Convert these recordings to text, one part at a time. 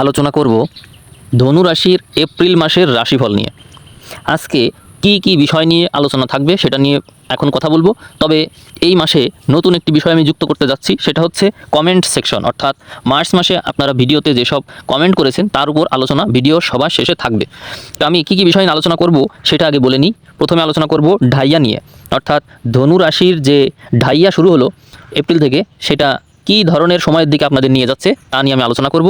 আলোচনা করব ধনু রাশির এপ্রিল মাসের রাশিফল নিয়ে। আজকে কি কি বিষয় নিয়ে আলোচনা থাকবে সেটা নিয়ে এখন কথা বলব। তবে এই মাসে নতুন একটি বিষয় আমি যুক্ত করতে যাচ্ছি, সেটা হচ্ছে কমেন্ট সেকশন অর্থাৎ মার্চ মাসে আপনারা ভিডিওতে যেসব কমেন্ট করেছেন, তার উপর আলোচনা ভিডিও সবার শেষে থাকবে। তো আমি কি কি বিষয় নিয়ে আলোচনা করব সেটা আগে বলে নিই। প্রথমে আলোচনা করব ঢাইয়া নিয়ে, অর্থাৎ ধনু রাশির যে ঢাইয়া শুরু হলো এপ্রিল থেকে, সেটা কী ধরনের সময়ের দিকে আপনাদের নিয়ে যাচ্ছে তা নিয়ে আমি আলোচনা করব।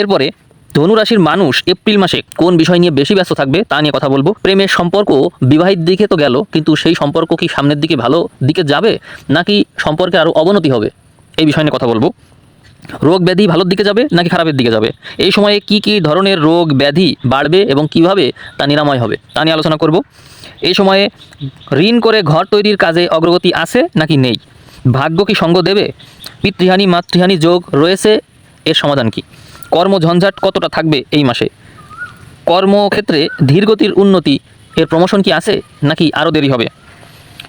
এরপরে ধনুরাশির মানুষ এপ্রিল মাসে কোন বিষয় নিয়ে বেশি ব্যস্ত থাকবে তা নিয়ে কথা বলব। প্রেমের সম্পর্ক বিবাহের দিকে তো গেল, কিন্তু সেই সম্পর্ক কি সামনের দিকে ভালো দিকে যাবে, নাকি সম্পর্কে আরও অবনতি হবে? এই বিষয় নিয়ে কথা বলব। রোগ ব্যাধি ভালোর দিকে যাবে, নাকি খারাপের দিকে যাবে? এই সময়ে কি কি ধরনের রোগ ব্যাধি বাড়বে এবং কীভাবে তা নিরাময় হবে, তা নিয়ে আলোচনা করব। এই সময়ে ঋণ করে ঘর তৈরির কাজে অগ্রগতি আছে নাকি নেই? ভাগ্য কি সঙ্গ দেবে? পিতৃহানি, মাতৃহানি যোগ রয়েছে, এর সমাধান কি? কর্মঝঞ্ঝাট কতটা থাকবে এই মাসে? কর্মক্ষেত্রে ধীরগতির উন্নতি, এর প্রমোশন কি আছে নাকি আরও দেরি হবে?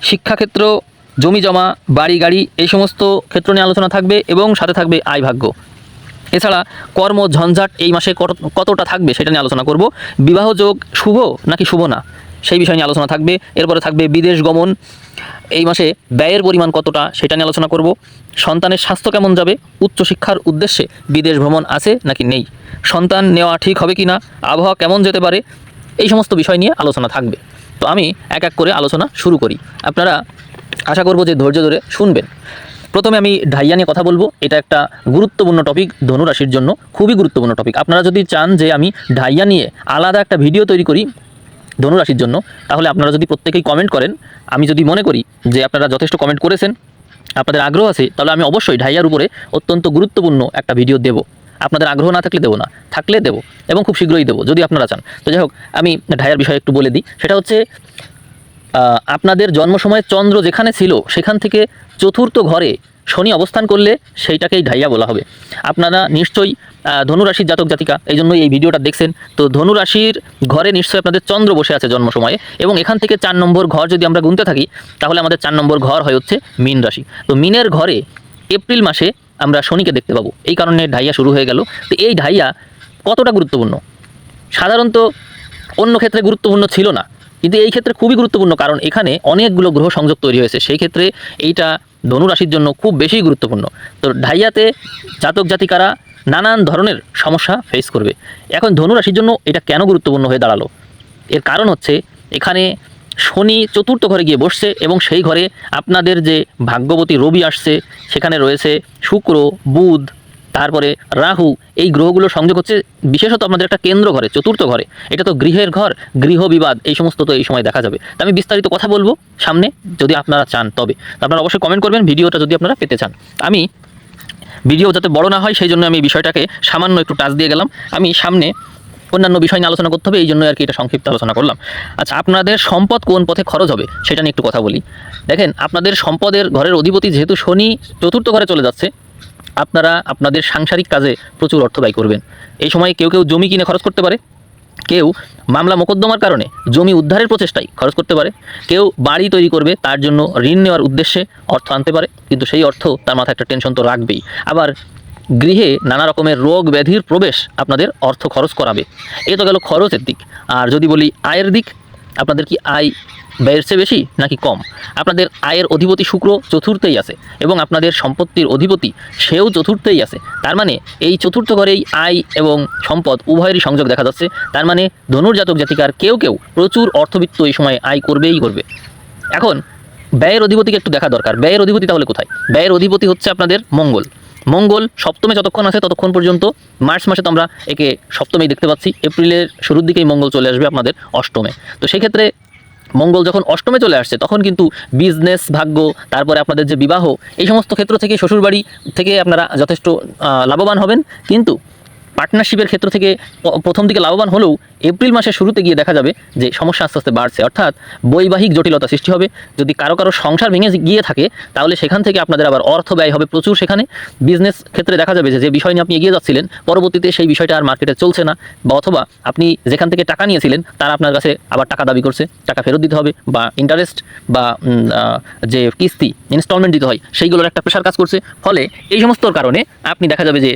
শিক্ষাক্ষেত্র, জমি জমা, বাড়ি গাড়ি, এই সমস্ত ক্ষেত্র নিয়ে আলোচনা থাকবে এবং সাথে থাকবে আয় ভাগ্য। এছাড়া কর্ম ঝঞ্ঝাট এই মাসে কত- কতটা থাকবে সেটা নিয়ে আলোচনা করব। বিবাহ যোগ শুভ নাকি শুভ না? সেই বিষয় নিয়ে আলোচনা থাকবে। এরপরে থাকবে বিদেশ গমন এই মাসে ব্যয়ের পরিমাণ কতটা সেটা নিয়ে আলোচনা করব। সন্তানের স্বাস্থ্য কেমন যাবে? উচ্চশিক্ষার উদ্দেশ্যে বিদেশ ভ্রমণ আছে নাকি নেই? সন্তান নেওয়া ঠিক হবে কি না আবহাওয়া কেমন যেতে পারে? এই সমস্ত বিষয় নিয়ে আলোচনা থাকবে। তো আমি এক এক করে আলোচনা শুরু করি। আপনারা আশা করব যে ধৈর্য ধরে শুনবেন। প্রথমে আমি ঢাইয়া নিয়ে কথা বলব। এটা একটা গুরুত্বপূর্ণ টপিক ধনুরাশির জন্য। খুবই গুরুত্বপূর্ণ টপিক আপনারা যদি চান যে আমি ঢাইয়া নিয়ে আলাদা একটা ভিডিও তৈরি করি ধনুরাশির জন্য, তাহলে আপনারা যদি প্রত্যেকেই কমেন্ট করেন, আমি যদি মনে করি যে আপনারা যথেষ্ট কমেন্ট করেছেন, আপনাদের আগ্রহ আছে, তাহলে আমি অবশ্যই ঢাইয়ার উপরে অত্যন্ত গুরুত্বপূর্ণ একটা ভিডিও দেবো। আপনাদের আগ্রহ না থাকলে দেবো না, থাকলে দেবো এবং খুব শীঘ্রই দেবো, যদি আপনারা চান। তো যাই হোক, আমি ঢাইয়ার বিষয়ে একটু বলে দিই। সেটা হচ্ছে আপনাদের জন্ম সময় চন্দ্র যেখানে ছিল, সেখান থেকে চতুর্থ ঘরে শনি অবস্থান করলে সেইটাকেই ঢাইয়া বলা হবে। আপনারা নিশ্চয়ই ধনুরাশির জাতক জাতিকা, এই জন্যই এই ভিডিওটা দেখছেন। তো ধনুরাশির ঘরে নিশ্চয়ই আপনাদের চন্দ্র বসে আছে জন্ম সময়ে এবং এখান থেকে চার নম্বর ঘর যদি আমরা গুনতে থাকি, তাহলে আমাদের চার নম্বর ঘর হয়ে হচ্ছে মীন রাশি। তো মিনের ঘরে এপ্রিল মাসে আমরা শনিকে দেখতে পাবো। এই কারণে ঢাইয়া শুরু হয়ে গেল। তো এই ঢাইয়া কতটা গুরুত্বপূর্ণ? সাধারণত অন্য ক্ষেত্রে গুরুত্বপূর্ণ ছিল না, কিন্তু এই ক্ষেত্রে খুবই গুরুত্বপূর্ণ কারণ এখানে অনেকগুলো গ্রহ সংযোগ তৈরি হয়েছে। সেই ক্ষেত্রে এইটা ধনুরাশির জন্য খুব বেশি গুরুত্বপূর্ণ। তো ঢাইয়াতে জাতক জাতিকারা নানান ধরনের সমস্যা ফেস করবে। এখন ধনুরাশির জন্য এটা কেন গুরুত্বপূর্ণ হয়ে দাঁড়াল? এর কারণ হচ্ছে এখানে শনি চতুর্থ ঘরে গিয়ে বসছে এবং সেই ঘরে আপনাদের যে ভাগ্যবতী রবি আসছে, সেখানে রয়েছে শুক্র, বুধ, তারপরে রাহু, এই গ্রহগুলো সংযোগ হচ্ছে বিশেষত আপনাদের একটা কেন্দ্র ঘরে, চতুর্থ ঘরে। এটা তো গৃহের ঘর, গৃহ বিবাদ, এই সমস্ত তো এই সময় দেখা যাবে। তো আমি বিস্তারিত কথা বলব সামনে, যদি আপনারা চান তবে। আপনারা অবশ্যই কমেন্ট করবেন, ভিডিওটা যদি আপনারা পেতে চান। আমি ভিডিও যাতে বড় না হয়, সেই জন্য আমি বিষয়টাকে সামান্য একটু টাচ দিয়ে গেলাম। আমি সামনে অন্যান্য বিষয় নিয়ে আলোচনা করতে হবে, এই জন্য আর কি এটা সংক্ষিপ্ত আলোচনা করলাম। আচ্ছা আপনাদের সম্পদ কোন পথে খরচ হবে, সেটা নিয়ে একটু কথা বলি। দেখেন, আপনাদের সম্পদের ঘরের অধিপতি যেহেতু শনি চতুর্থ ঘরে চলে যাচ্ছে, আপনারা আপনাদের সাংসারিক কাজে প্রচুর অর্থ ব্যয় করবেন। এই সময় কেউ কেউ জমি কিনে খরচ করতে পারে কেউ মামলা মোকদ্দমার কারণে জমি উদ্ধারের প্রচেষ্টায় খরচ করতে পারে, কেউ বাড়ি তৈরি করবে, তার জন্য ঋণ নেওয়ার উদ্দেশ্যে অর্থ আনতে পারে, কিন্তু সেই অর্থ তার মাথায় একটা টেনশন তো রাখবেই। আবার গৃহে নানা রকমের রোগ ব্যাধির প্রবেশ আপনাদের অর্থ খরচ করাবে। এ তো গেল খরচের দিক। আর যদি বলি আয়ের দিক, আপনাদের কি আয় ব্যয়ের চেয়ে বেশি নাকি কম? আপনাদের আয়ের অধিপতি শুক্র চতুর্থেই আছে এবং আপনাদের সম্পত্তির অধিপতি সেও চতুর্থেই আছে। তার মানে এই চতুর্থ ঘরেই আয় এবং সম্পদ উভয়েরই সংযোগ দেখা যাচ্ছে। তার মানে ধনুর্জাতক জাতিকার কেউ কেউ প্রচুর অর্থবিত্ত এই সময় আয় করবেই করবে। এখন, ব্যয়ের অধিপতিকে একটু দেখা দরকার। ব্যয়ের অধিপতি তাহলে কোথায়? ব্যয়ের অধিপতি হচ্ছে আপনাদের মঙ্গল। মঙ্গল সপ্তমে যতক্ষণ আছে ততক্ষণ পর্যন্ত মার্চ মাসে তো আমরা একে সপ্তমেই দেখতে পাচ্ছি। এপ্রিলের শুরুর দিকেই মঙ্গল চলে আসবে আপনাদের অষ্টমে। তো সেই ক্ষেত্রে মঙ্গল যখন অষ্টমে চলে আসছে, তখন কিন্তু বিজনেস, ভাগ্য, তারপরে আপনাদের যে বিবাহ, এই সমস্ত ক্ষেত্র থেকে শ্বশুরবাড়ি থেকে আপনারা যথেষ্ট লাভবান হবেন। কিন্তু পার্টনারশিপের ক্ষেত্র থেকে প্রথম দিকে লাভবান হলেও এপ্রিল মাসের শুরুতে গিয়ে দেখা যাবে যে সমস্যা আস্তে আস্তে বাড়ছে। অর্থাৎ বৈবাহিক জটিলতা সৃষ্টি হবে। যদি কারও কারও সংসার ভেঙে গিয়ে থাকে, তাহলে সেখান থেকে আপনাদের আবার অর্থ ব্যয় হবে প্রচুর সেখানে। বিজনেস ক্ষেত্রে দেখা যাবে যে বিষয় নিয়ে আপনি এগিয়ে যাচ্ছিলেন, পরবর্তীতে সেই বিষয়টা আর মার্কেটে চলছে না বা অথবা আপনি যেখান থেকে টাকা নিয়েছিলেন, তারা আপনার কাছে আবার টাকা দাবি করছে। টাকা ফেরত দিতে হবে বা ইন্টারেস্ট বা যে কিস্তি ইনস্টলমেন্ট দিতে হয়, সেইগুলোর একটা প্রেশার কাজ করছে। ফলে এই সমস্তর কারণে আপনি দেখা যাবে যে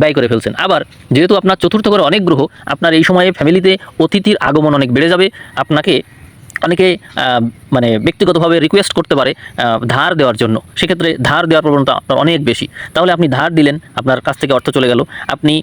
ব্যয় করে ফেলছেন। আবার যেহেতু আপনার চতুর্থ করে অনেক গ্রহ, আপনার এই সময়ে ফ্যামিলিতে অতিথির আগমন অনেক বেড়ে যাবে। আপনাকে অনেকে মানে ব্যক্তিগতভাবে রিকোয়েস্ট করতে পারে ধার দেওয়ার জন্য। সেক্ষেত্রে ধার দেওয়ার প্রবণতা আপনার অনেক বেশি। তাহলে আপনি ধার দিলেন, আপনার কাছ থেকে অর্থ চলে গেল। আপনি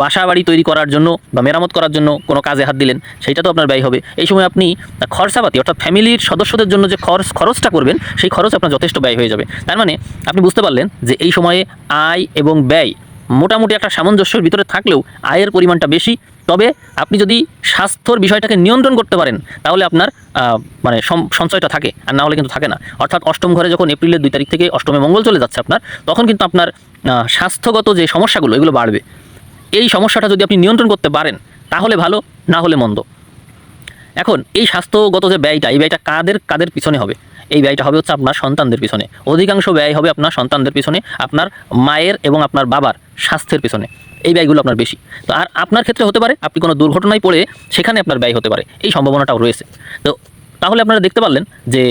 বাসা বাড়ি তৈরি করার জন্য বা মেরামত করার জন্য কোনো কাজে হাত দিলেন সেইটা তো আপনার ব্যয় হবে। এই সময় আপনি খরচাপাতি, অর্থাৎ ফ্যামিলির সদস্যদের জন্য যে খরচ, খরচটা করবেন, সেই খরচ আপনার যথেষ্ট ব্যয় হয়ে যাবে। তার মানে আপনি বুঝতে পারলেন যে এই সময়ে আয় এবং ব্যয় মোটামুটি একটা সামঞ্জস্যের ভিতরে থাকলেও আয়ের পরিমাণটা বেশি। তবে আপনি যদি স্বাস্থ্যর বিষয়টাকে নিয়ন্ত্রণ করতে পারেন, তাহলে আপনার মানে সঞ্চয়টা থাকে, আর না হলে কিন্তু থাকে না। অর্থাৎ অষ্টম ঘরে যখন এপ্রিলের দুই তারিখ থেকে অষ্টমে মঙ্গল চলে যাচ্ছে আপনার, তখন কিন্তু আপনার স্বাস্থ্যগত যে সমস্যাগুলো, এগুলো বাড়বে। এই সমস্যাটা যদি আপনি নিয়ন্ত্রণ করতে পারেন, তাহলে ভালো, না হলে মন্দ। এখন এই স্বাস্থ্যগত যে ব্যয়টা, এই ব্যয়টা কাদের কাদের পিছনে হবে? এই ব্যয়টা হবে হচ্ছে আপনার সন্তানদের পিছনে। অধিকাংশ ব্যয় হবে আপনার সন্তানদের পিছনে, আপনার মায়ের এবং আপনার বাবার স্বাস্থ্যের পিছনে। এই ব্যয়গুলো আপনার বেশি। তো আর আপনার ক্ষেত্রে হতে পারে, আপনি কোনো দুর্ঘটনায় পড়ে সেখানে আপনার ব্যয় হতে পারে। এই সম্ভাবনাটাও রয়েছে। তো তাহলে আপনারা দেখতে পারলেন যে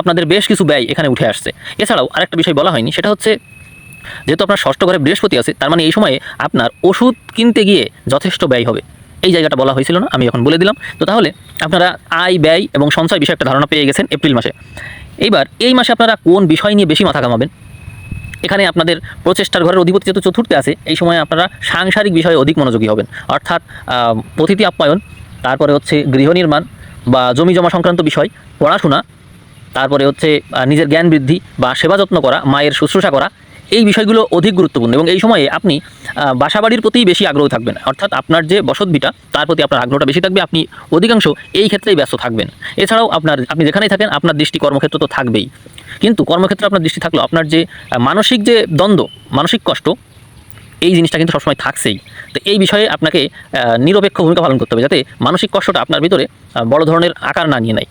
আপনাদের বেশ কিছু ব্যয় এখানে উঠে আসছে। এছাড়াও আরেকটা বিষয় বলা হয়নি, সেটা হচ্ছে যেহেতু আপনার ষষ্ঠ ঘরে বৃহস্পতি আছে, তার মানে এই সময়ে আপনার ওষুধ কিনতে গিয়ে যথেষ্ট ব্যয় হবে। এই জায়গাটা বলা হয়েছিল না, আমি এখন বলে দিলাম। তো তাহলে আপনারা আয়, ব্যয় এবং সঞ্চয় বিষয়ে একটা ধারণা পেয়ে গেছেন এপ্রিল মাসে। এইবার এই মাসে আপনারা কোন বিষয় নিয়ে বেশি মাথা কামাবেন এখানে আপনাদের প্রচেষ্টার ঘরের অধিপতি যেহেতু চতুর্থে আছে, এই সময় আপনারা সাংসারিক বিষয়ে অধিক মনোযোগী হবেন। অর্থাৎ অতিথি আপ্যায়ন, তারপরে হচ্ছে গৃহ নির্মাণ বা জমি জমা সংক্রান্ত বিষয়, পড়াশোনা, তারপরে হচ্ছে নিজের জ্ঞান বৃদ্ধি বা সেবা যত্ন করা, মায়ের শুশ্রূষা করা এই বিষয়গুলো অধিক গুরুত্বপূর্ণ এবং এই সময়ে আপনি বাসাবাড়ির প্রতি বেশি আগ্রহ থাকবেন। অর্থাৎ আপনার যে বসতভিটা তার প্রতি আপনার আগ্রহটা বেশি থাকবে, আপনি অধিকাংশ এই ক্ষেত্রেই ব্যস্ত থাকবেন। এছাড়াও আপনার, আপনি যেখানেই থাকেন, আপনার দৃষ্টি কর্মক্ষেত্র তো থাকবেই। কিন্তু কর্মক্ষেত্রে আপনার দৃষ্টি থাকলেও আপনার যে মানসিক যে দ্বন্দ্ব, মানসিক কষ্ট, এই জিনিসটা কিন্তু সবসময় থাকছেই। তো এই বিষয়ে আপনাকে নিরপেক্ষ ভূমিকা পালন করতে হবে যাতে মানসিক কষ্টটা আপনার ভিতরে বড় ধরনের আকার না নিয়ে নেয়।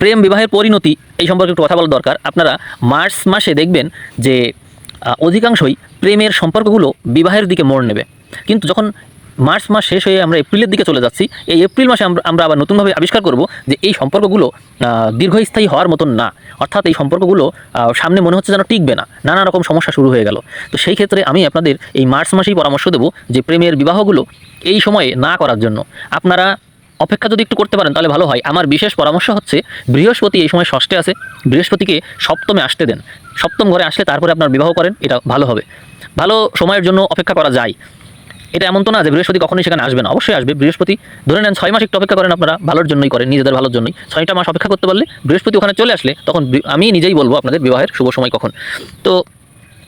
প্রেম, বিবাহের পরিণতি এই সম্পর্কে একটু কথা বলা দরকার। আপনারা মার্চ মাসে দেখবেন যে অধিকাংশই প্রেমের সম্পর্কগুলো বিবাহের দিকে মোড় নেবে। কিন্তু যখন মার্চ মাস শেষ হয়ে আমরা এপ্রিলের দিকে চলে যাচ্ছি, এই এপ্রিল মাসে আমরা আমরা আবার নতুনভাবে আবিষ্কার করব যে এই সম্পর্কগুলো দীর্ঘস্থায়ী হওয়ার মতন না। অর্থাৎ এই সম্পর্কগুলো সামনে মনে হচ্ছে যেন টিকবে না। নানা রকম সমস্যা শুরু হয়ে গেল। তো সেই ক্ষেত্রে আমি আপনাদের এই মার্চ মাসেই পরামর্শ দেবো যে প্রেমের বিবাহগুলো এই সময়ে না করার জন্য। আপনারা অপেক্ষা যদি একটু করতে পারেন, তাহলে ভালো হয়। আমার বিশেষ পরামর্শ হচ্ছে, বৃহস্পতি এই সময় ষষ্ঠে আছে, বৃহস্পতিকে সপ্তমে আসতে দেন। সপ্তম ঘরে আসলে তারপরে আপনার বিবাহ করেন, এটা ভালো হবে। ভালো সময়ের জন্য অপেক্ষা করা যায়। এটা এমন তো না যে বৃহস্পতি কখনোই সেখানে আসবে না, অবশ্যই আসবে। বৃহস্পতি, ধরে নেন ছয় মাস একটু অপেক্ষা করেন আপনারা, ভালোর জন্যই করেন, নিজেদের ভালোর জন্যই। ছয়টা মাস অপেক্ষা করতে পারলে বৃহস্পতি ওখানে চলে আসলে তখন আমি নিজেই বলব আপনাদের বিবাহের শুভ সময় কখন। তো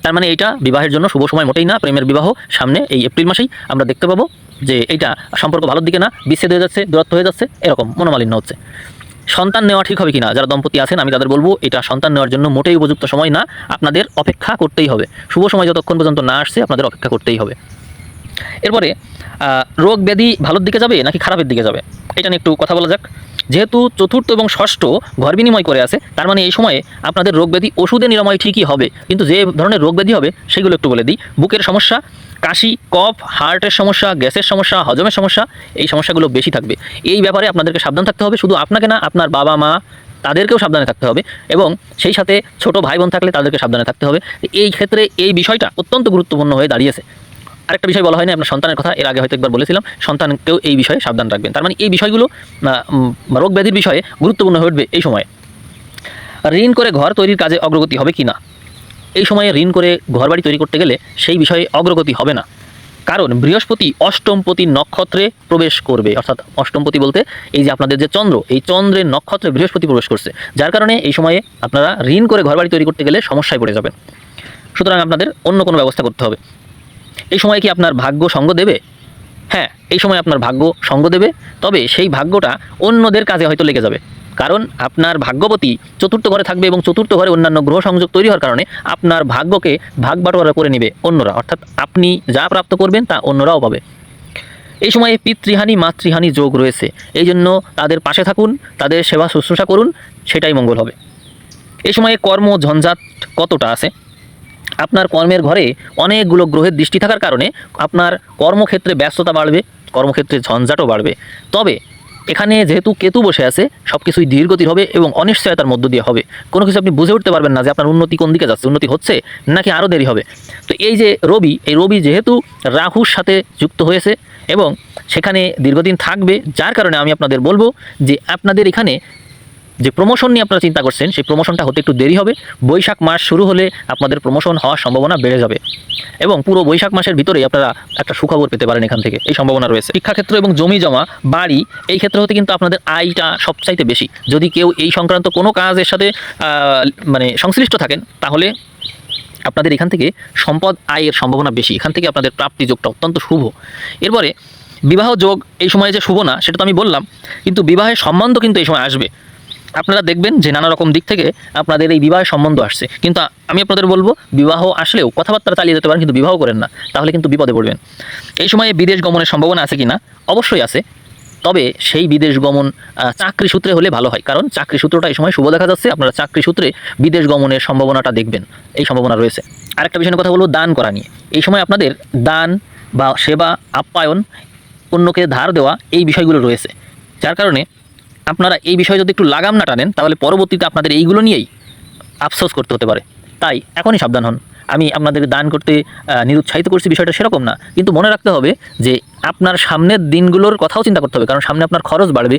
তার মানে এইটা বিবাহের জন্য শুভ সময় মোটেই না, প্রেমের বিবাহ সামনে এই এপ্রিল মাসেই আমরা দেখতে পাবো। যে এইটা সম্পর্ক ভালোর দিকে না, বিচ্ছেদ হয়ে যাচ্ছে, দূরত্ব হয়ে যাচ্ছে, এরকম মনোমালিন্য হচ্ছে। সন্তান নেওয়া ঠিক হবে কিনা? যারা দম্পতি আছেন, আমি তাদের বলব, এটা সন্তান নেওয়ার জন্য মোটেই উপযুক্ত সময় না, আপনাদের অপেক্ষা করতেই হবে। শুভ সময় যতক্ষণ পর্যন্ত না আসছে, আপনাদের অপেক্ষা করতেই হবে। এরপরে রোগ ব্যাধি ভালোর দিকে যাবে নাকি খারাপের দিকে যাবে? এটা নিয়ে একটু কথা বলা যাক। যেহেতু চতুর্থ এবং ষষ্ঠ ঘর বিনিময় করে আছে, তার মানে এই সময়ে আপনাদের রোগ ব্যাধি ওষুধে নিরাময় ঠিকই হবে। কিন্তু যে ধরনের রোগ ব্যাধি হবে, সেগুলো একটু বলে দিই। বুকের সমস্যা কাশি, কফ, হার্টের সমস্যা, গ্যাসের সমস্যা, হজমের সমস্যা, এই সমস্যাগুলো বেশি থাকবে। এই ব্যাপারে আপনাদেরকে সাবধান থাকতে হবে। শুধু আপনাকে না, আপনার বাবা মা, তাদেরকেও সাবধানে থাকতে হবে এবং সেই সাথে ছোট ভাই বোন থাকলে তাদেরকে সাবধানে থাকতে হবে। এই ক্ষেত্রে এই বিষয়টা অত্যন্ত গুরুত্বপূর্ণ হয়ে দাঁড়িয়েছে। আরেকটা বিষয় বলা হয়নি, আপনার সন্তানের কথা, এর আগে হয়তো একবার বলেছিলাম, সন্তানকেও এই বিষয়ে সাবধান রাখবেন। তার মানে এই বিষয়গুলো রোগ ব্যাধির বিষয়ে গুরুত্বপূর্ণ হয়ে উঠবে এই সময়ে। ঋণ করে ঘর তৈরির কাজে অগ্রগতি হবে কি না এই সময়ে ঋণ করে ঘরবাড়ি তৈরি করতে গেলে সেই বিষয়ে অগ্রগতি হবে না। কারণ বৃহস্পতি অষ্টমপতি নক্ষত্রে প্রবেশ করবে। অর্থাৎ অষ্টমপতি বলতে এই যে আপনাদের যে চন্দ্র, এই চন্দ্রের নক্ষত্রে বৃহস্পতি প্রবেশ করছে। যার কারণে এই সময়ে আপনারা ঋণ করে ঘরবাড়ি তৈরি করতে গেলে সমস্যায় পড়ে যাবেন। সুতরাং আপনাদের অন্য কোনো ব্যবস্থা করতে হবে। এই সময় কি আপনার ভাগ্য সঙ্গ দেবে? হ্যাঁ এই সময় আপনার ভাগ্য সঙ্গ দেবে। তবে সেই ভাগ্যটা অন্যদের কাজে হয়তো লেগে যাবে। কারণ আপনার ভাগ্যবতী চতুর্থ ঘরে থাকবে এবং চতুর্থ ঘরে অন্যান্য গ্রহ সংযোগ তৈরি হওয়ার কারণে আপনার ভাগ্যকে ভাগ বাটোয়ারা করে নেবে অন্যরা। অর্থাৎ আপনি যা প্রাপ্ত করবেন তা অন্যরাও পাবে। এই সময়ে পিতৃহানি, মাতৃহানি যোগ রয়েছে। এই জন্য তাদের পাশে থাকুন, তাদের সেবা শুশ্রূষা করুন, সেটাই মঙ্গল হবে। এই সময়ে কর্ম ঝঞ্ঝাট কতটা আছে? আপনার কর্মের ঘরে অনেকগুলো গ্রহের দৃষ্টি থাকার কারণে আপনার কর্মক্ষেত্রে ব্যস্ততা বাড়বে, কর্মক্ষেত্রে ঝঞ্ঝাটও বাড়বে। তবে এখানে যেহেতু কেতু বসে আছে সব কিছুই ধীরগতির হবে এবং অনিশ্চয়তার মধ্য দিয়ে হবে। কোনো কিছু আপনি বুঝে উঠতে পারবেন না যে আপনার উন্নতি কোন দিকে যাচ্ছে, উন্নতি হচ্ছে নাকি আরও দেরি হবে। তো এই যে রবি, এই রবি যেহেতু রাহুর সাথে যুক্ত হয়েছে এবং সেখানে দীর্ঘদিন থাকবে, যার কারণে আমি আপনাদের বলব যে আপনাদের এখানে যে প্রমোশন নিয়ে আপনারা চিন্তা করছেন, সেই প্রমোশনটা হতে একটু দেরি হবে। বৈশাখ মাস শুরু হলে আপনাদের প্রমোশন হওয়ার সম্ভাবনা বেড়ে যাবে। এবং পুরো বৈশাখ মাসের ভিতরেই আপনারা একটা সুখবর পেতে পারেন এখান থেকে। এই সম্ভাবনা রয়েছে। শিক্ষাক্ষেত্র এবং জমি জমা, বাড়ি, এই ক্ষেত্রে হতে কিন্তু আপনাদের আয়টা সবচাইতে বেশি। যদি কেউ এই সংক্রান্ত কোনো কাজের সাথে মানে সংশ্লিষ্ট থাকেন, তাহলে আপনাদের এখান থেকে সম্পদ আয়ের সম্ভাবনা বেশি। এখান থেকে আপনাদের প্রাপ্তি যোগটা অত্যন্ত শুভ। এরপরে, বিবাহ যোগ এই সময়ে যে শুভ না, সেটা তো আমি বললাম, কিন্তু বিবাহের সম্বন্ধ কিন্তু এই সময় আসবে। আপনারা দেখবেন যে নানা রকম দিক থেকে আপনাদের এই বিবাহের সম্বন্ধ আসছে। কিন্তু আমি আপনাদের বলব, বিবাহ আসলেও কথাবার্তা চালিয়ে যেতে পারেন, কিন্তু বিবাহ করেন না। তাহলে কিন্তু বিপদে পড়বেন। এই সময়ে বিদেশ গমনের সম্ভাবনা আছে কি না অবশ্যই আছে। তবে সেই বিদেশ গমন চাকরি সূত্রে হলে ভালো হয়। কারণ চাকরি সূত্রটা এই সময় শুভ দেখা যাচ্ছে। আপনারা চাকরি সূত্রে বিদেশ গমনের সম্ভাবনাটা দেখবেন। এই সম্ভাবনা রয়েছে। আরেকটা বিষয়ের কথা বলব, দান করা নিয়ে। এই সময় আপনাদের দান বা সেবা, আপ্যায়ন অন্যকে ধার দেওয়া, এই বিষয়গুলো রয়েছে। যার কারণে আপনারা এই বিষয়ে যদি একটু লাগাম না টানেন, তাহলে পরবর্তীতে আপনাদের এইগুলো নিয়েই আফসোস করতে হতে পারে। তাই এখনই সাবধান হন। আমি আপনাদের দান করতে নিরুৎসাহিত করছি বিষয়টা সেরকম না। কিন্তু মনে রাখতে হবে যে আপনার সামনের দিনগুলোর কথাও চিন্তা করতে হবে, কারণ সামনে আপনার খরচ বাড়বে।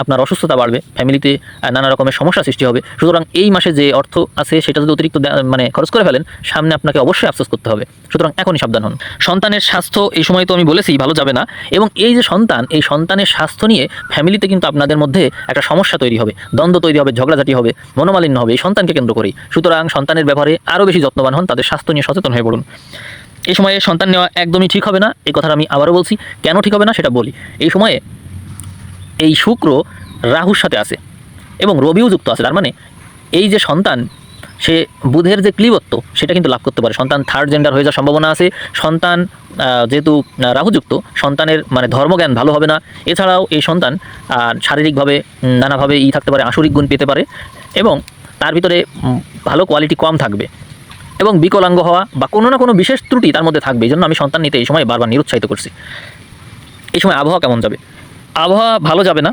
আপনার অসুস্থতা বাড়বে ফ্যামিলিতে নানা রকমের সমস্যা সৃষ্টি হবে। সুতরাং এই মাসে যে অর্থ আছে সেটা যদি অতিরিক্ত মানে খরচ করে ফেলেন, সামনে আপনাকে অবশ্যই আফসোস করতে হবে। সুতরাং এখনই সাবধান হন। সন্তানের স্বাস্থ্য এই সময় তো আমি বলেছি, ভালো যাবে না। এবং এই যে সন্তান, এই সন্তানের স্বাস্থ্য নিয়ে ফ্যামিলিতে কিন্তু আপনাদের মধ্যে একটা সমস্যা তৈরি হবে। দ্বন্দ্ব তৈরি হবে, ঝগড়াঝাটি হবে, মনোমালিন্য হবে, এই সন্তানকে কেন্দ্র করেই। সুতরাং সন্তানের ব্যাপারে আরও বেশি যত্নবান হন, তাদের স্বাস্থ্য নিয়ে সচেতন হয়ে পড়ুন। এই সময়ে সন্তান নেওয়া একদমই ঠিক হবে না, এই কথাটা আমি আবারও বলছি। কেন ঠিক হবে না সেটা বলি। এই সময়ে এই শুক্র রাহুর সাথে আছে এবং রবিও যুক্ত আছে। তার মানে এই যে সন্তান, সে বুধের যে ক্লিবত্ব, সেটা কিন্তু লাভ করতে পারে। সন্তান থার্ড জেন্ডার হয়ে যাওয়ার সম্ভাবনা আছে। সন্তান যেহেতু রাহুযুক্ত সন্তানের মানে ধর্মজ্ঞান ভালো হবে না। এছাড়াও এই সন্তান শারীরিকভাবে নানাভাবে ই থাকতে পারে আসরিক গুণ পেতে পারে এবং তার ভিতরে ভালো কোয়ালিটি কম থাকবে এবং বিকলাঙ্গ হওয়া বা কোনো না কোনো বিশেষ ত্রুটি তার মধ্যে থাকবে। এই জন্য আমি সন্তান নিতে এই সময় বারবার নিরুৎসাহিত করছি। এই সময় আবহাওয়া কেমন যাবে? আবহাওয়া ভালো যাবে না।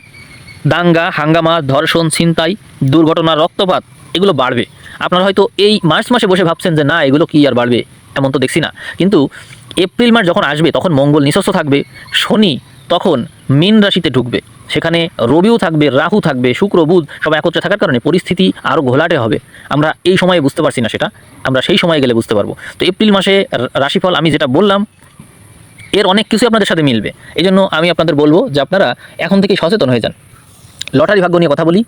দাঙ্গা, হাঙ্গামা, ধর্ষণ, ছিনতাই, দুর্ঘটনা, রক্তপাত, এগুলো বাড়বে। আপনারা হয়তো এই মার্চ মাসে বসে ভাবছেন যে, না, এগুলো কি আর বাড়বে? এমন তো দেখছি না। কিন্তু এপ্রিল মাস যখন আসবে, তখন মঙ্গল নিঃস্ব থাকবে, শনি তখন মীন রাশিতে ঢুকবে। সেখানে রবিও থাকবে, রাহু থাকবে, শুক্র, বুধ সব একত্রে থাকার কারণে পরিস্থিতি আরও ঘোলাটে হবে। আমরা এই সময়ে বুঝতে পারছি না সেটা। আমরা সেই সময়ে গেলে বুঝতে পারব। তো এপ্রিল মাসে রাশিফল, আমি যেটা বললাম এর অনেক কিছুই আপনাদের সাথে মিলবে। এই জন্য আমি আপনাদের বলব যে আপনারা এখন থেকেই সচেতন হয়ে যান। লটারি ভাগ্য নিয়ে কথা বলি।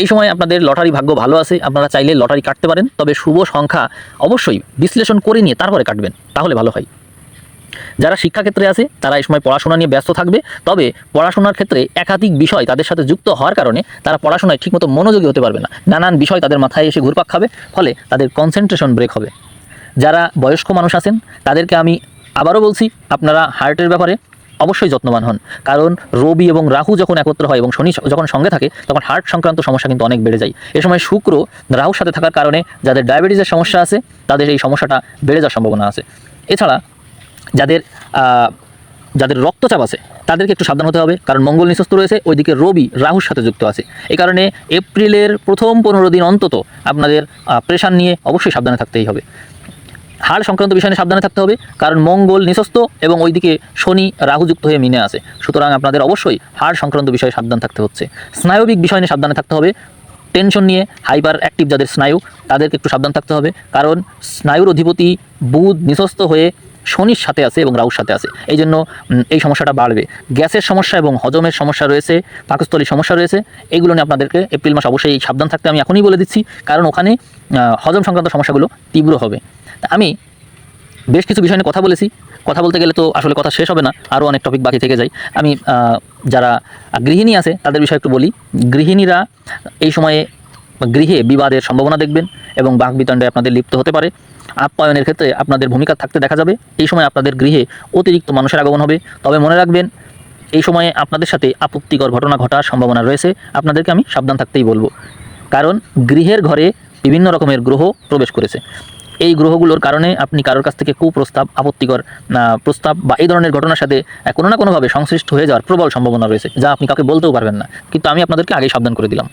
এই সময় আপনাদের লটারি ভাগ্য ভালো আছে, আপনারা চাইলে লটারি কাটতে পারেন, তবে শুভ সংখ্যা অবশ্যই বিশ্লেষণ করে নিয়ে তারপরে কাটবেন, তাহলে ভালো হয়। যারা শিক্ষাক্ষেত্রে আছে, তারা এই সময় পড়াশোনা নিয়ে ব্যস্ত থাকবে, তবে পড়াশোনার ক্ষেত্রে একাধিক বিষয় তাদের সাথে যুক্ত হওয়ার কারণে তারা পড়াশোনায় ঠিকমতো মনোযোগী হতে পারবে না। নানান বিষয় তাদের মাথায় এসে ঘুরপাক খাবে, ফলে তাদের কনসেন্ট্রেশন ব্রেক হবে। যারা বয়স্ক মানুষ আছেন, তাদেরকে আমি আবারও বলছি, আপনারা হার্টের ব্যাপারে অবশ্যই যত্নবান হন। কারণ রবি এবং রাহু যখন একত্র হয় এবং শনি যখন সঙ্গে থাকে, তখন হার্ট সংক্রান্ত সমস্যা কিন্তু অনেক বেড়ে যায়। এ সময় শুক্র রাহুর সাথে থাকার কারণে যাদের ডায়াবেটিসের সমস্যা আছে, তাদের এই সমস্যাটা বেড়ে যাওয়ার সম্ভাবনা আছে। এছাড়া যাদের যাদের রক্তচাপ আছে, তাদেরকে একটু সাবধান হতে হবে, কারণ মঙ্গল নিঃস্ব রয়েছে, ওইদিকে রবি রাহুর সাথে যুক্ত আছে। এই কারণে এপ্রিলের প্রথম পনেরো দিন অন্তত আপনাদের প্রেশার নিয়ে অবশ্যই সাবধানে থাকতেই হবে। হাড় সংক্রান্ত বিষয় সাবধানে থাকতে হবে, কারণ মঙ্গল নিঃস্ব এবং ওইদিকে শনি রাহুযুক্ত হয়ে মিনে আছে। সুতরাং আপনাদের অবশ্যই হাড় সংক্রান্ত বিষয়ে সাবধান থাকতে হচ্ছে। স্নায়বিক বিষয় নিয়ে সাবধানে থাকতে হবে। টেনশন নিয়ে হাইপার অ্যাক্টিভ যাদের স্নায়ু, তাদেরকে একটু সাবধান থাকতে হবে, কারণ স্নায়ুর অধিপতি বুধ নিঃস্ব হয়ে শনির সাথে আছে এবং রাহুর সাথে আছে। এই জন্য এই সমস্যাটা বাড়বে। গ্যাসের সমস্যা এবং হজমের সমস্যা রয়েছে, পাকস্থলীর সমস্যা রয়েছে, এগুলো নিয়ে আপনাদেরকে এপ্রিল মাস অবশ্যই সাবধান থাকতে আমি এখনই বলে দিচ্ছি, কারণ ওখানে হজম সংক্রান্ত সমস্যাগুলো তীব্র হবে। তা আমি বেশ কিছু বিষয় নিয়ে কথা বলেছি। কথা বলতে গেলে তো আসলে কথা শেষ হবে না, আরও অনেক টপিক বাকি থেকে যায়। আমি যারা গৃহিণী আছে, তাদের বিষয়ে একটু বলি। গৃহিণীরা এই সময়ে গৃহে বিবাদের সম্ভাবনা দেখবেন এবং বাকবিতণ্ডে আপনাদের লিপ্ত হতে পারে। আপ্যায়নের ক্ষেত্রে আপনাদের ভূমিকা থাকতে দেখা যাবে। এই সময় আপনাদের গৃহে অতিরিক্ত মানুষের আগমন হবে। তবে মনে রাখবেন, এই সময়ে আপনাদের সাথে আপত্তিকর ঘটনা ঘটার সম্ভাবনা রয়েছে। আপনাদেরকে আমি সাবধান থাকতেই বলব। কারণ গৃহের ঘরে বিভিন্ন রকমের গ্রহ প্রবেশ করেছে। এই গ্রহগুলোর কারণে আপনি কারোর কাছ থেকে কুপ্রস্তাব, আপত্তিকর প্রস্তাব বা এই ধরনের ঘটনার সাথে কোনো না কোনোভাবে সংশ্লিষ্ট হয়ে যাওয়ার প্রবল সম্ভাবনা রয়েছে, যা আপনি কাউকে বলতেও পারবেন না। কিন্তু আমি আপনাদেরকে আগেই সাবধান করে দিলাম।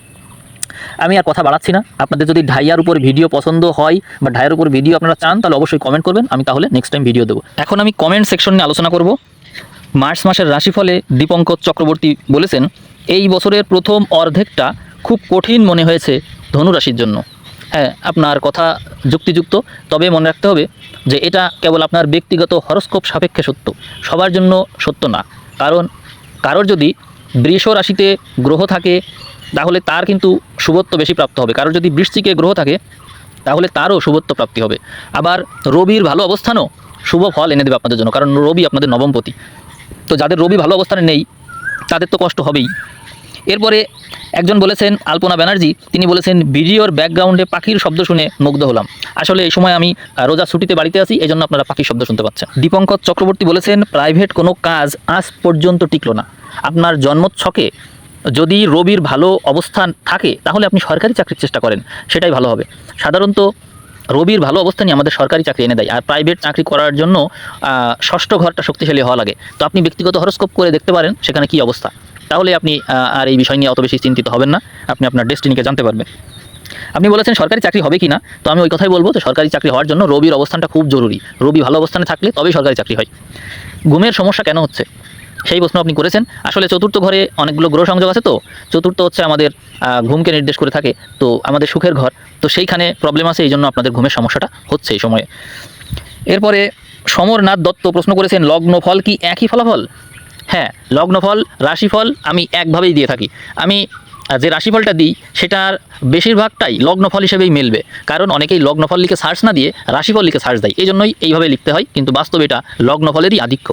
আমি আর কথা বাড়াচ্ছি না। আপনাদের যদি ঢাইয়ার উপর ভিডিও পছন্দ হয় বা ঢাইয়ার উপর ভিডিও আপনারা চান, তাহলে অবশ্যই কমেন্ট করবেন। আমি তাহলে নেক্সট টাইম ভিডিও দেবো। এখন আমি কমেন্ট সেকশন নিয়ে আলোচনা করব। মার্চ মাসের রাশিফলে দীপঙ্কর চক্রবর্তী বলেছেন, এই বছরের প্রথম অর্ধেকটা খুব কঠিন মনে হয়েছে ধনুরাশির জন্য। হ্যাঁ আপনার কথা যুক্তিযুক্ত। তবে মনে রাখতে হবে যে এটা কেবল আপনার ব্যক্তিগত হরস্কোপ সাপেক্ষে সত্য। সবার জন্য সত্য না। কারণ কারোর যদি বৃষ রাশিতে গ্রহ থাকে, তাহলে তার কিন্তু শুভত্ব বেশি প্রাপ্ত হবে। কারোর যদি বৃষ্টিকে গ্রহ থাকে, তাহলে তারও শুভত্ব প্রাপ্তি হবে। আবার রবির ভালো অবস্থানও শুভ ফল এনে দেবে আপনাদের জন্য। কারণ রবি আপনাদের নবমপতি। তো যাদের রবি ভালো অবস্থানে নেই, তাদের তো কষ্ট হবেই। এরপরে একজন বলেছেন, আলপনা ব্যানার্জি, তিনি বলেছেন, ভিডিওর ব্যাকগ্রাউন্ডে পাখির শব্দ শুনে মুগ্ধ হলাম। আসলে এই সময় আমি রোজা ছুটিতে বাড়িতে আছি এই জন্য আপনারা পাখির শব্দ শুনতে পাচ্ছেন। দীপঙ্কর চক্রবর্তী বলেছেন প্রাইভেট কোনো কাজ আজ পর্যন্ত টিকলো না। আপনার জন্মছকে যদি রবির ভালো অবস্থান থাকে, তাহলে আপনি সরকারি চাকরির চেষ্টা করেন, সেটাই ভালো হবে। সাধারণত রবির ভালো অবস্থানই আমাদের সরকারি চাকরি এনে দেয়, আর প্রাইভেট চাকরি করার জন্য ষষ্ঠ ঘরটা শক্তিশালী হওয়া লাগে। তো আপনি ব্যক্তিগত হরস্কোপ করে দেখতে পারেন, সেখানে কি অবস্থা। তাহলে আপনি আর এই বিষয় নিয়ে অত বেশি চিন্তিত হবেন না। আপনি আপনার ডেস্টিনিকে জানতে পারবেন। আপনি বলেছেন সরকারি চাকরি হবে কি না তো আমি ওই কথাই বলব তো সরকারি চাকরি হওয়ার জন্য রবির অবস্থানটা খুব জরুরি। রবি ভালো অবস্থানে থাকলে তবেই সরকারি চাকরি হয়। ঘুমের সমস্যা কেন হচ্ছে? সেই প্রশ্ন আপনি করেছেন। আসলে চতুর্থ ঘরে অনেকগুলো গ্রহ সংযোগ আছে তো। চতুর্থ হচ্ছে আমাদের ঘুমকে নির্দেশ করে থাকে। তো আমাদের সুখের ঘর। তো সেইখানে প্রবলেম আছে এই জন্য আপনাদের ঘুমের সমস্যাটা হচ্ছে এই সময়ে। এরপরে সমরনাথ দত্ত প্রশ্ন করেছেন, লগ্ন ফল কি একই ফলাফল? হ্যাঁ লগ্নফল, রাশিফল আমি একভাবেই দিয়ে থাকি। আমি যে রাশিফলটা দিই, সেটার বেশিরভাগটাই লগ্নফল হিসেবেই মিলবে। কারণ অনেকেই লগ্নফল লিখে সার্চ না দিয়ে রাশিফল লিখে সার্চ দেয়। এই জন্যই এইভাবে লিখতে হয়, কিন্তু বাস্তবে এটা লগ্নফলেরই আধিক্য।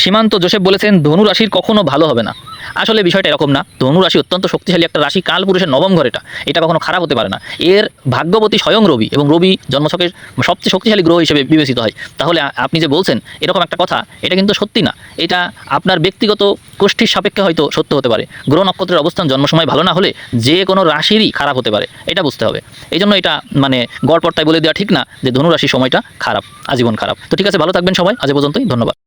সীমান্ত জোসেফ বলেছেন, ধনু রাশির কখনও ভালো হবে না। আসলে বিষয়টা এরকম না। ধনু রাশি অত্যন্ত শক্তিশালী একটা রাশি, কাল পুরুষের নবম ঘর এটা। এটা কখনো খারাপ হতে পারে না। এর ভাগ্যবতী স্বয়ং রবি এবং রবি জন্মছকের সবচেয়ে শক্তিশালী গ্রহ হিসেবে বিবেচিত হয়। তাহলে আপনি যে বলছেন, এরকম একটা কথা, এটা কিন্তু সত্যি না। এটা আপনার ব্যক্তিগত গোষ্ঠীর সাপেক্ষে হয়তো সত্য হতে পারে। গ্রহ নক্ষত্রের অবস্থান জন্ম সময় ভালো না হলে যে কোনো রাশিরই খারাপ হতে পারে। এটা বুঝতে হবে। এই জন্য এটা মানে গড়পড়টায় বলে দেওয়া ঠিক না যে ধনু রাশির সময়টা খারাপ, আজীবন খারাপ। তো ঠিক আছে, ভালো থাকবেন সবাই। আজ পর্যন্তই। ধন্যবাদ।